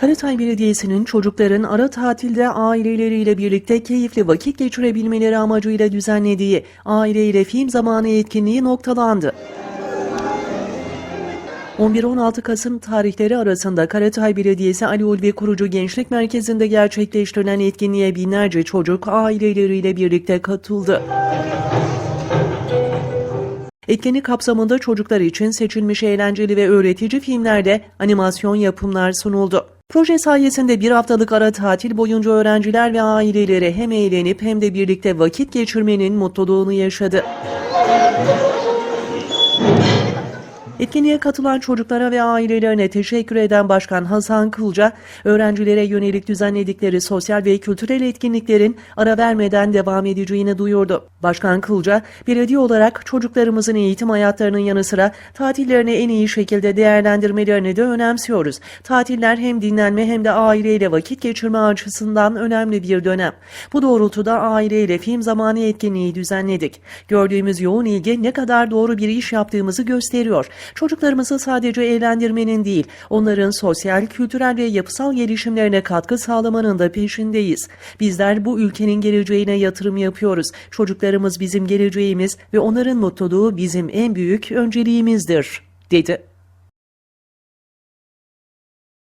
Karatay Belediyesi'nin çocukların ara tatilde aileleriyle birlikte keyifli vakit geçirebilmeleri amacıyla düzenlediği aileyle film zamanı etkinliği noktalandı. 11-16 Kasım tarihleri arasında Karatay Belediyesi Ali Ulvi Kurucu Gençlik Merkezi'nde gerçekleştirilen etkinliğe binlerce çocuk aileleriyle birlikte katıldı. Etkinlik kapsamında çocuklar için seçilmiş eğlenceli ve öğretici filmlerde animasyon yapımlar sunuldu. Proje sayesinde bir haftalık ara tatil boyunca öğrenciler ve aileleri hem eğlenip hem de birlikte vakit geçirmenin mutluluğunu yaşadı. Etkinliğe katılan çocuklara ve ailelerine teşekkür eden Başkan Hasan Kılca, öğrencilere yönelik düzenledikleri sosyal ve kültürel etkinliklerin ara vermeden devam edeceğini duyurdu. Başkan Kılca, belediye olarak çocuklarımızın eğitim hayatlarının yanı sıra tatillerini en iyi şekilde değerlendirmelerini de önemsiyoruz. Tatiller hem dinlenme hem de aileyle vakit geçirme açısından önemli bir dönem. Bu doğrultuda aileyle film zamanı etkinliği düzenledik. Gördüğümüz yoğun ilgi ne kadar doğru bir iş yaptığımızı gösteriyor. Çocuklarımızı sadece eğlendirmenin değil, onların sosyal, kültürel ve yapısal gelişimlerine katkı sağlamanın da peşindeyiz. Bizler bu ülkenin geleceğine yatırım yapıyoruz. Çocuklarımız bizim geleceğimiz ve onların mutluluğu bizim en büyük önceliğimizdir, dedi.